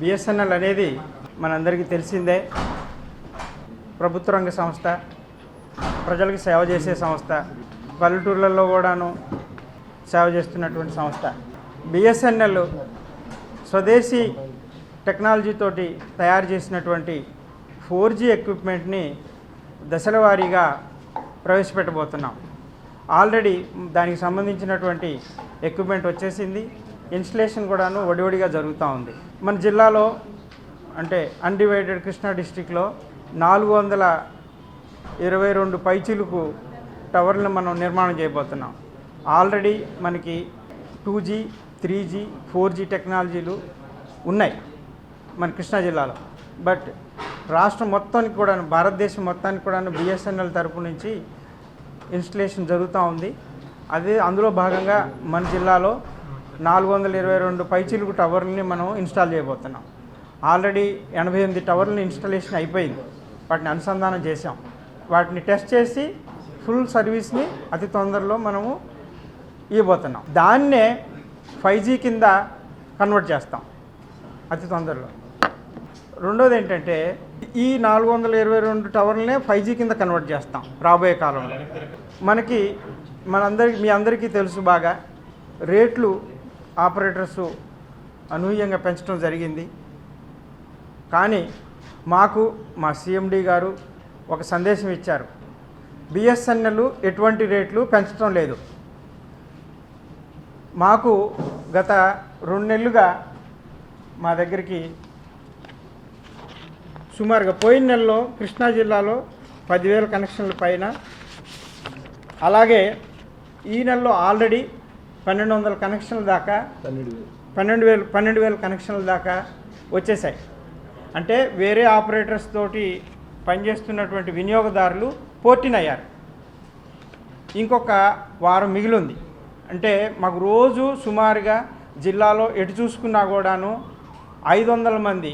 BSNL అనేది మనందరికీ తెలిసిందే. ప్రభుత్వ రంగ సంస్థ ప్రజలకు సేవ చేసే సంస్థ పల్లెటూర్లలో కూడాను సేవ చేస్తున్నటువంటి సంస్థ. బిఎస్ఎన్ఎల్ స్వదేశీ టెక్నాలజీతోటి తయారు చేసినటువంటి ఫోర్ జీ ఎక్విప్మెంట్ని దశల వారీగా ప్రవేశపెట్టబోతున్నాం. ఆల్రెడీ దానికి సంబంధించినటువంటి ఎక్విప్మెంట్ వచ్చేసింది. ఇన్స్టలేషన్ కూడాను ఒడివడిగా జరుగుతూ ఉంది. మన జిల్లాలో అంటే అన్డివైడెడ్ కృష్ణా డిస్టిక్లో నాలుగు వందల ఇరవై రెండు పైచిలుకు టవర్లను మనం నిర్మాణం చేయబోతున్నాం. ఆల్రెడీ మనకి two G three G four G టెక్నాలజీలు ఉన్నాయి మన కృష్ణా జిల్లాలో. బట్ రాష్ట్రం మొత్తానికి కూడా భారతదేశం మొత్తానికి కూడా బిఎస్ఎన్ఎల్ తరపు నుంచి ఇన్స్టలేషన్ జరుగుతూ ఉంది. అదే అందులో భాగంగా మన జిల్లాలో నాలుగు వందల ఇరవై రెండు పైచిలుకు టవర్లని మనం ఇన్స్టాల్ చేయబోతున్నాం. ఆల్రెడీ ఎనభై ఎనిమిది టవర్లని ఇన్స్టాలేషన్ అయిపోయింది. వాటిని అనుసంధానం చేసాం వాటిని టెస్ట్ చేసి ఫుల్ సర్వీస్ని అతి తొందరలో మనము ఇవ్వబోతున్నాం. దాన్నే ఫైవ్ జీ కింద కన్వర్ట్ చేస్తాం. అతి తొందరలో. రెండోది ఏంటంటే ఈ నాలుగు వందల ఇరవై రెండు టవర్లనే ఫైవ్ జీ కింద కన్వర్ట్ చేస్తాం రాబోయే కాలంలో. మనకి మనందరికి మీ అందరికీ తెలుసు బాగా రేట్లు ఆపరేటర్స్ అనూహ్యంగా పెంచడం జరిగింది. కానీ మాకు మా సిఎండి గారు ఒక సందేశం ఇచ్చారు. బిఎస్ఎన్ఎల్ ఎటువంటి రేట్లు పెంచడం లేదు. మాకు గత రెండు నెలలుగా మా దగ్గరికి సుమారుగా పోయిన నెలలో కృష్ణా జిల్లాలో పదివేల కనెక్షన్ల పైన అలాగే ఈ నెలలో ఆల్రెడీ పన్నెండు వందల కనెక్షన్ల దాకా పన్నెండు వేలు. పన్నెండు వేల కనెక్షన్ల దాకా వచ్చేసాయి. అంటే వేరే ఆపరేటర్స్ తోటి పనిచేస్తున్నటువంటి వినియోగదారులు పోర్టిన్ అయ్యారు ఇంకొక వారం మిగిలింది. అంటే మాకు రోజు సుమారుగా జిల్లాలో ఎటు చూసుకున్నా కూడాను ఐదు వందల మంది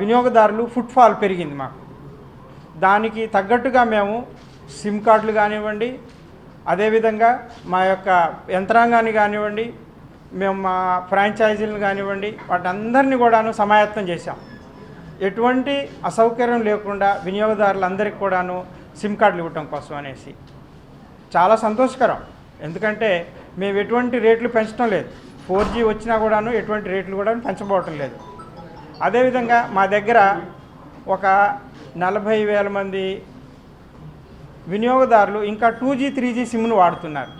వినియోగదారులు ఫుట్ఫాల్ పెరిగింది మాకు. దానికి తగ్గట్టుగా మేము సిమ్ కార్డులు కానివ్వండి అదేవిధంగా మా యొక్క యంత్రాంగాన్ని కానివ్వండి మేము మా ఫ్రాంచైజీలను కానివ్వండి వాటందరినీ కూడాను సమాయత్తం చేశాం. ఎటువంటి అసౌకర్యం లేకుండా వినియోగదారులందరికీ కూడాను సిమ్ కార్డులు ఇవ్వటం కోసం అనేసి. చాలా సంతోషకరం. ఎందుకంటే మేము ఎటువంటి రేట్లు పెంచడం లేదు. ఫోర్ జీ వచ్చినా కూడాను ఎటువంటి రేట్లు కూడా పెంచబోవటం లేదు. అదేవిధంగా మా దగ్గర ఒక నలభై వేల మంది వినియోగదారులు ఇంకా టూ జీ త్రీ జీ సిమ్ను వాడుతున్నారు.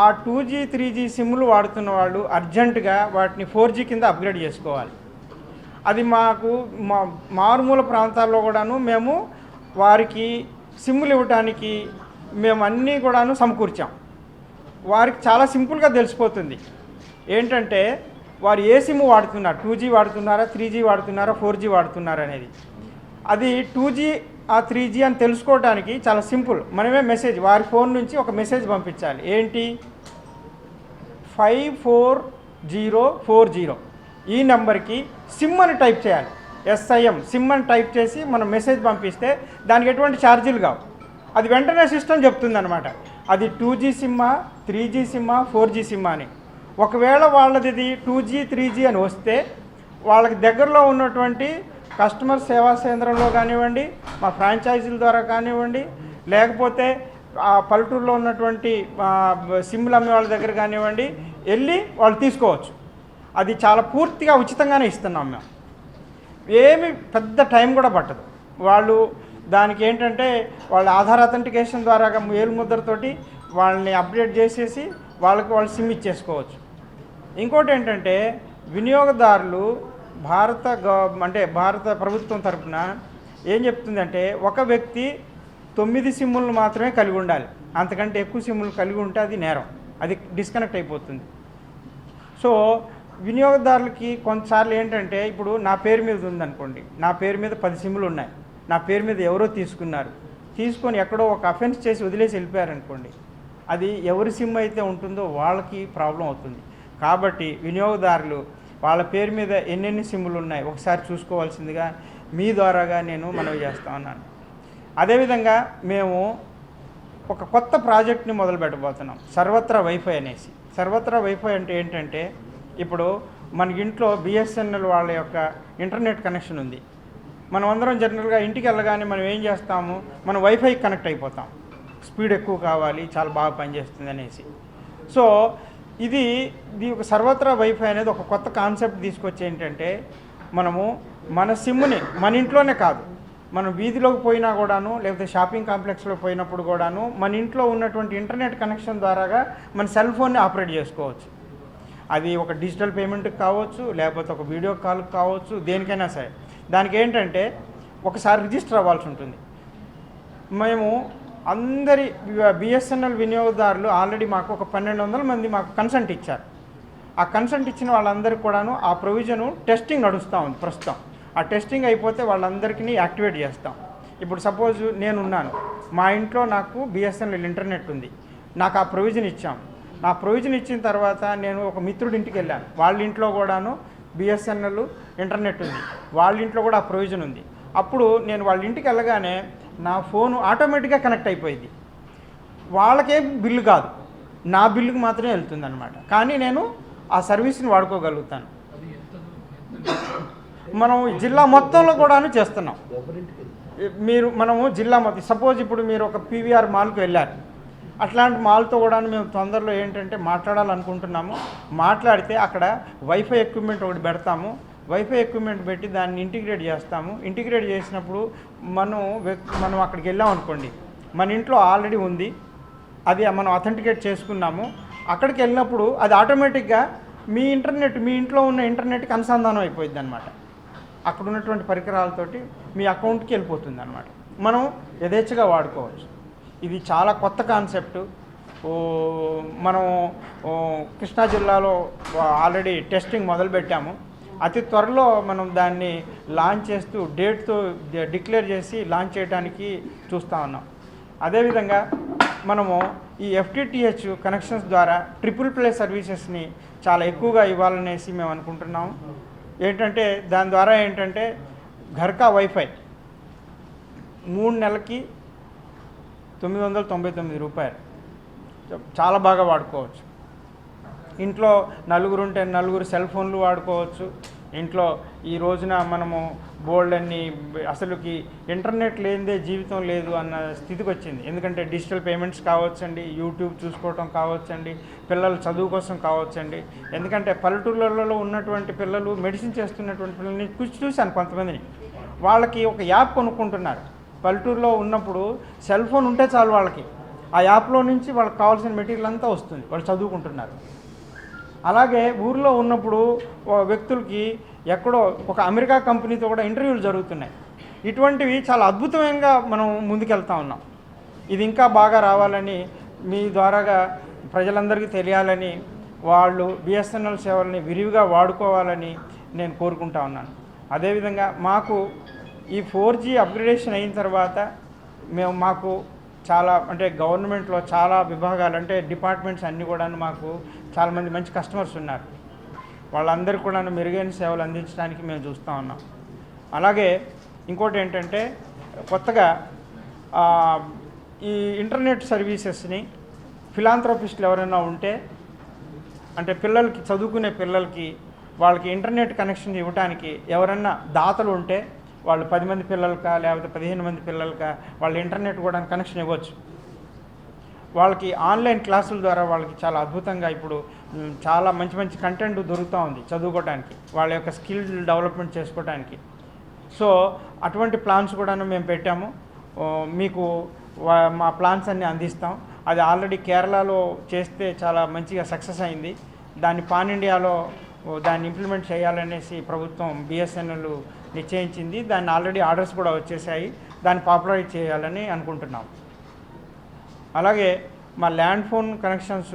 ఆ టూ జీ త్రీ జీ సిమ్లు వాడుతున్న వాళ్ళు అర్జెంటుగా వాటిని ఫోర్ జీ కింద అప్గ్రేడ్ చేసుకోవాలి. అది మాకు మా మారుమూల ప్రాంతాల్లో కూడాను మేము వారికి సిమ్లు ఇవ్వటానికి మేము అన్నీ కూడాను సమకూర్చాం. వారికి చాలా సింపుల్గా తెలిసిపోతుంది. ఏంటంటే వారు ఏ సిమ్ వాడుతున్నారు? టూ జీ వాడుతున్నారా త్రీ జీ వాడుతున్నారా ఫోర్ జీ వాడుతున్నారా అనేది. అది టూ జీ ఆ త్రీ జీ అని తెలుసుకోవడానికి చాలా సింపుల్. మనమే మెసేజ్ వారి ఫోన్ నుంచి ఒక మెసేజ్ పంపించాలి. ఏంటి? Five four zero four zero ఈ నెంబర్కి సిమ్ అని టైప్ చేయాలి. ఎస్ఐఎం సిమ్ అని టైప్ చేసి మనం మెసేజ్ పంపిస్తే దానికి ఎటువంటి ఛార్జీలు కావు. అది వెంటనే సిస్టమ్ చెప్తుంది అనమాట అది టూ జీ సిమ్మా త్రీ జీ సిమ్మా ఫోర్ జీ సిమ్మా అని. ఒకవేళ వాళ్ళది టూ జీ త్రీ జీ అని వస్తే వాళ్ళకి దగ్గరలో ఉన్నటువంటి కస్టమర్ సేవా కేంద్రంలో కానివ్వండి మా ఫ్రాంచైజీల ద్వారా కానివ్వండి లేకపోతే ఆ పల్లెటూరులో ఉన్నటువంటి సిమ్లు అమ్మే వాళ్ళ దగ్గర కానివ్వండి వెళ్ళి వాళ్ళు తీసుకోవచ్చు. అది చాలా పూర్తిగా ఉచితంగానే ఇస్తున్నాం మేము. ఏమి పెద్ద టైం కూడా పట్టదు. వాళ్ళు దానికి ఏంటంటే వాళ్ళ ఆధార్ అథెంటికేషన్ ద్వారా ఏలు ముద్రతోటి వాళ్ళని అప్డేట్ చేసేసి వాళ్ళకి వాళ్ళు సిమ్ ఇచ్చేసుకోవచ్చు. ఇంకోటి ఏంటంటే వినియోగదారులు భారత గవ అంటే భారత ప్రభుత్వం తరఫున ఏం చెప్తుందంటే ఒక వ్యక్తి తొమ్మిది సిమ్ములను మాత్రమే కలిగి ఉండాలి. అంతకంటే ఎక్కువ సిమ్ములు కలిగి ఉంటే అది నేరం అది డిస్కనెక్ట్ అయిపోతుంది. సో వినియోగదారులకి కొంతసార్లు ఏంటంటే ఇప్పుడు నా పేరు మీద ఉందనుకోండి నా పేరు మీద పది సిమ్లు ఉన్నాయి నా పేరు మీద ఎవరో తీసుకున్నారు తీసుకొని ఎక్కడో ఒక అఫెన్స్ చేసి వదిలేసి వెళ్ళిపోయారనుకోండి అది ఎవరి సిమ్ అయితే ఉంటుందో వాళ్ళకి ప్రాబ్లం అవుతుంది. కాబట్టి వినియోగదారులు వాళ్ళ పేరు మీద ఎన్నెన్ని సిమ్లు ఉన్నాయి ఒకసారి చూసుకోవాల్సిందిగా మీ ద్వారాగా నేను మనవి చేస్తా ఉన్నాను. అదేవిధంగా మేము ఒక కొత్త ప్రాజెక్ట్ని మొదలు పెట్టబోతున్నాం. సర్వత్రా వైఫై అనేసి. సర్వత్రా వైఫై అంటే ఏంటంటే ఇప్పుడు మన ఇంట్లో బిఎస్ఎన్ఎల్ వాళ్ళ యొక్క ఇంటర్నెట్ కనెక్షన్ ఉంది. మనం అందరం జనరల్గా ఇంటికి వెళ్ళగానే మనం ఏం చేస్తాము? మనం వైఫై కనెక్ట్ అయిపోతాం. స్పీడ్ ఎక్కువ కావాలి చాలా బాగా పనిచేస్తుంది అనేసి. సో ఇది ఇది ఒక సర్వత్రా వైఫై అనేది ఒక కొత్త కాన్సెప్ట్ తీసుకొచ్చి ఏంటంటే మనము మన సిమ్ని మన ఇంట్లోనే కాదు. మనం వీధిలోకి పోయినా కూడాను లేకపోతే షాపింగ్ కాంప్లెక్స్లో పోయినప్పుడు కూడాను మన ఇంట్లో ఉన్నటువంటి ఇంటర్నెట్ కనెక్షన్ ద్వారాగా మన సెల్ ఫోన్ని ఆపరేట్ చేసుకోవచ్చు. అది ఒక డిజిటల్ పేమెంట్కి కావచ్చు లేకపోతే ఒక వీడియో కాల్కి కావచ్చు దేనికైనా సరే. దానికి ఏంటంటే ఒకసారి రిజిస్టర్ అవ్వాల్సి ఉంటుంది. మేము అందరి బిఎస్ఎన్ఎల్ వినియోగదారులు ఆల్రెడీ మాకు ఒక పన్నెండు వందల మంది మాకు కన్సెంట్ ఇచ్చారు. ఆ కన్సెంట్ ఇచ్చిన వాళ్ళందరికీ కూడాను ఆ ప్రొవిజను టెస్టింగ్ నడుస్తూ ఉంది ప్రస్తుతం. ఆ టెస్టింగ్ అయిపోతే వాళ్ళందరికీ యాక్టివేట్ చేస్తాం. ఇప్పుడు సపోజ్ నేనున్నాను. మా ఇంట్లో నాకు బిఎస్ఎన్ఎల్ ఇంటర్నెట్ ఉంది. నాకు ఆ ప్రొవిజన్ ఇచ్చాం. నా ప్రొవిజన్ ఇచ్చిన తర్వాత నేను ఒక మిత్రుడి ఇంటికి వెళ్ళాను. వాళ్ళ ఇంట్లో కూడాను బిఎస్ఎన్ఎల్ ఇంటర్నెట్ ఉంది. వాళ్ళ ఇంట్లో కూడా ఆ ప్రొవిజన్ ఉంది. అప్పుడు నేను వాళ్ళ ఇంటికి వెళ్ళగానే నా ఫోను ఆటోమేటిక్గా కనెక్ట్ అయిపోయింది. వాళ్ళకేం బిల్లు కాదు. నా బిల్లుకి మాత్రమే వెళ్తుంది అనమాట కానీ నేను ఆ సర్వీస్ని వాడుకోగలుగుతాను. మనం జిల్లా మొత్తంలో కూడాను చేస్తున్నాం. మీరు మనము జిల్లా మొత్తం సపోజ్ ఇప్పుడు మీరు ఒక పీవీఆర్ మాల్కి వెళ్ళారు. అట్లాంటి మాల్తో కూడా మేము తొందరలో ఏంటంటే మాట్లాడాలనుకుంటున్నాము. మాట్లాడితే అక్కడ వైఫై ఎక్విప్మెంట్ ఒకటి పెడతాము. వైఫై ఎక్విప్మెంట్ పెట్టి దాన్ని ఇంటిగ్రేట్ చేస్తాము. ఇంటిగ్రేట్ చేసినప్పుడు మనం మనం అక్కడికి వెళ్ళాం అనుకోండి. మన ఇంట్లో ఆల్రెడీ ఉంది. అది మనం అథెంటికేట్ చేసుకున్నాము. అక్కడికి వెళ్ళినప్పుడు అది ఆటోమేటిక్గా మీ ఇంటర్నెట్ మీ ఇంట్లో ఉన్న ఇంటర్నెట్కి అనుసంధానం అయిపోయింది అనమాట అక్కడ ఉన్నటువంటి పరికరాలతోటి మీ అకౌంట్కి వెళ్ళిపోతుంది అనమాట మనం యథేచ్ఛగా వాడుకోవచ్చు. ఇది చాలా కొత్త కాన్సెప్ట్. మనం కృష్ణా జిల్లాలో ఆల్రెడీ టెస్టింగ్ మొదలుపెట్టాము. అతి త్వరలో మనం దాన్ని లాంచ్ చేస్తూ డేట్తో డిక్లేర్ చేసి లాంచ్ చేయడానికి చూస్తూ ఉన్నాం. అదేవిధంగా మనము ఈ ఎఫ్టిటిహెచ్ కనెక్షన్స్ ద్వారా ట్రిపుల్ ప్లే సర్వీసెస్ని చాలా ఎక్కువగా ఇవ్వాలనేసి మేము అనుకుంటున్నాము. ఏంటంటే దాని ద్వారా ఏంటంటే ఘర్కా వైఫై మూడు నెలలకి తొమ్మిది వందల తొంభై తొమ్మిది రూపాయలు. చాలా బాగా వాడుకోవచ్చు. ఇంట్లో నలుగురు ఉంటే నలుగురు సెల్ ఫోన్లు వాడుకోవచ్చు. ఇంట్లో ఈ రోజున మనము బోల్డ్ అన్ని అసలుకి ఇంటర్నెట్ లేనిదే జీవితం లేదు అన్న స్థితికి వచ్చింది ఎందుకంటే డిజిటల్ పేమెంట్స్ కావచ్చండి యూట్యూబ్ చూసుకోవటం కావచ్చండి పిల్లల చదువు కోసం కావచ్చండి. ఎందుకంటే పల్లెటూళ్ళలో ఉన్నటువంటి పిల్లలు మెడిసిన్ చేస్తున్నటువంటి పిల్లల్ని చూసి చూశాను కొంతమందిని. వాళ్ళకి ఒక యాప్ కొనుక్కుంటున్నారు. పల్లెటూరులో ఉన్నప్పుడు సెల్ ఫోన్ ఉంటే చాలు వాళ్ళకి. ఆ యాప్లో నుంచి వాళ్ళకి కావాల్సిన మెటీరియల్ అంతా వస్తుంది. వాళ్ళు చదువుకుంటున్నారు. అలాగే ఊర్లో ఉన్నప్పుడు వ్యక్తులకి ఎక్కడో ఒక అమెరికా కంపెనీతో కూడా ఇంటర్వ్యూలు జరుగుతున్నాయి. ఇటువంటివి చాలా అద్భుతమైనగా మనం ముందుకెళ్తా ఉన్నాం. ఇది ఇంకా బాగా రావాలని మీ ద్వారాగా ప్రజలందరికీ తెలియాలని వాళ్ళు బిఎస్ఎన్ఎల్ సేవల్ని విరివిగా వాడుకోవాలని నేను కోరుకుంటా ఉన్నాను. అదేవిధంగా మాకు ఈ ఫోర్ జీ అప్గ్రేడేషన్ అయిన తర్వాత మేము మాకు చాలా అంటే గవర్నమెంట్లో చాలా విభాగాలు అంటే డిపార్ట్మెంట్స్ అన్నీ కూడా మాకు చాలామంది మంచి కస్టమర్స్ ఉన్నారు. వాళ్ళందరికీ కూడా మెరుగైన సేవలు అందించడానికి మేము చూస్తూ ఉన్నాం. అలాగే ఇంకోటి ఏంటంటే కొత్తగా ఈ ఇంటర్నెట్ సర్వీసెస్ని ఫిలాంథ్రోపిస్టులు ఎవరైనా ఉంటే అంటే పిల్లలకి చదువుకునే పిల్లలకి వాళ్ళకి ఇంటర్నెట్ కనెక్షన్ ఇవ్వడానికి ఎవరన్నా దాతలు ఉంటే వాళ్ళు పది మంది పిల్లలకా లేకపోతే పదిహేను మంది పిల్లలకా వాళ్ళ ఇంటర్నెట్ కూడా కనెక్షన్ ఇవ్వచ్చు. వాళ్ళకి ఆన్లైన్ క్లాసుల ద్వారా వాళ్ళకి చాలా అద్భుతంగా ఇప్పుడు చాలా మంచి మంచి కంటెంట్ దొరుకుతూ ఉంది చదువుకోవడానికి వాళ్ళ యొక్క స్కిల్ డెవలప్మెంట్ చేసుకోవడానికి సో అటువంటి ప్లాన్స్ కూడా మేము పెట్టాము. మీకు మా ప్లాన్స్ అన్ని అందిస్తాం. అది ఆల్రెడీ కేరళలో చేస్తే చాలా మంచిగా సక్సెస్ అయింది. దాన్ని పాన్ ఇండియాలో దాన్ని ఇంప్లిమెంట్ చేయాలనేసి ప్రభుత్వం బిఎస్ఎన్ఎల్ నిశ్చయించింది. దాన్ని ఆల్రెడీ ఆర్డర్స్ కూడా వచ్చేసాయి. దాన్ని పాపులరైజ్ చేయాలని అనుకుంటున్నాం. అలాగే మా ల్యాండ్ ఫోన్ కనెక్షన్స్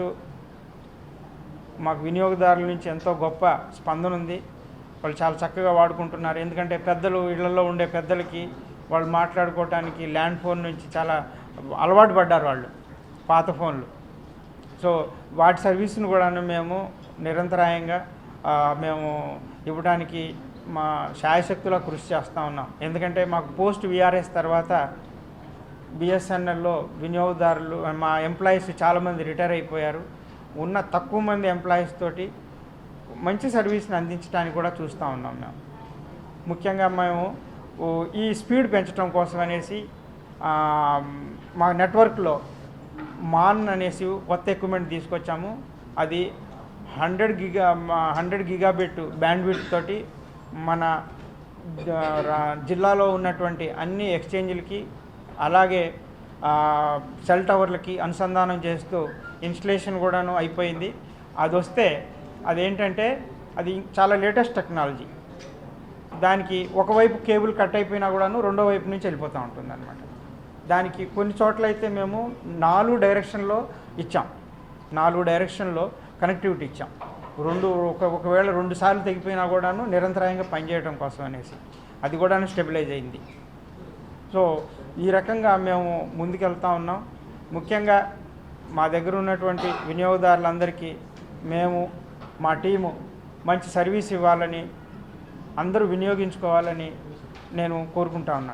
మాకు వినియోగదారుల నుంచి ఎంతో గొప్ప స్పందన ఉంది. వాళ్ళు చాలా చక్కగా వాడుకుంటున్నారు. ఎందుకంటే పెద్దలు ఇళ్ళలో ఉండే పెద్దలకి వాళ్ళు మాట్లాడుకోవటానికి ల్యాండ్ ఫోన్ నుంచి చాలా అలవాటు పడ్డారు వాళ్ళు పాత ఫోన్లు. సో వాటి సర్వీస్ను కూడా మేము నిరంతరాయంగా మేము ఇవ్వడానికి మా శాయశక్తులా కృషి చేస్తూ ఉన్నాం. ఎందుకంటే మాకు పోస్ట్ విఆర్ఎస్ తర్వాత బిఎస్ఎన్ఎల్లో వినియోగదారులు మా ఎంప్లాయీస్ చాలామంది రిటైర్ అయిపోయారు. ఉన్న తక్కువ మంది ఎంప్లాయీస్ తోటి మంచి సర్వీస్ని అందించడానికి కూడా చూస్తూ ఉన్నాం మేము. ముఖ్యంగా మేము ఈ స్పీడ్ పెంచడం కోసం అనేసి మా నెట్వర్క్లో మాన్ అనేసి కొత్త ఎక్విప్మెంట్ తీసుకొచ్చాము. అది hundred giga hundred gigabit bandwidth తోటి మన జిల్లాలో ఉన్నటువంటి అన్ని ఎక్స్చేంజ్లకి అలాగే సెల్ టవర్లకి అనుసంధానం చేస్తూ ఇన్స్టలేషన్ కూడాను అయిపోయింది. అది వస్తే అదేంటంటే అది చాలా లేటెస్ట్ టెక్నాలజీ. దానికి ఒకవైపు కేబుల్ కట్ అయిపోయినా కూడాను రెండో వైపు నుంచి వెళ్ళిపోతూ ఉంటుంది అనమాట దానికి కొన్ని చోట్ల అయితే మేము నాలుగు డైరెక్షన్లో ఇచ్చాం. నాలుగు డైరెక్షన్లో కనెక్టివిటీ ఇచ్చాం. రెండు ఒక ఒకవేళ రెండు సార్లు తెగిపోయినా కూడాను నిరంతరాయంగా పనిచేయడం కోసం అనేసి. అది కూడాను స్టెబిలైజ్ అయింది. సో ఈ రకంగా మేము ముందుకెళ్తా ఉన్నాం. ముఖ్యంగా మా దగ్గర ఉన్నటువంటి వినియోగదారులందరికీ మేము మా టీము మంచి సర్వీస్ ఇవ్వాలని అందరూ వినియోగించుకోవాలని నేను కోరుకుంటా ఉన్నాను.